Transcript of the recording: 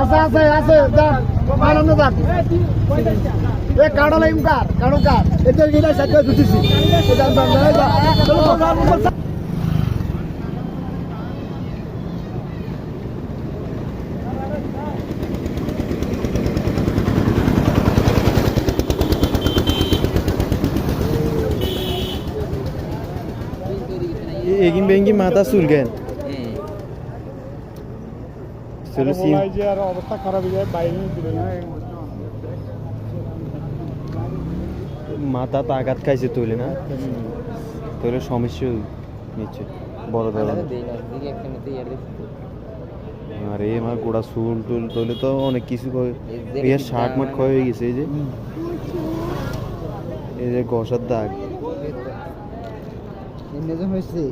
আছে আছে আছে আনন্দ যান এ কাড়া লাইম কার? কাড়ো কার এতে যান চলো চলো এগিন বেঙ্গি মাথা চুলকেন। চলো আর অবস্থা খারাপ হয়ে যায় বাইরে দিলে না মাথা তো আঘাত খাইছে তুলে না? তোলে সমস্যা নিচ্ছে বড় ধরনের। আরে আমার গোড়া চুল টুল তোলে তো অনেক কিছু ইয়ার শার্ট মাট ক্ষয় হয়ে গেছে এই যে। এই যে গসার দাগ। হয়েছে।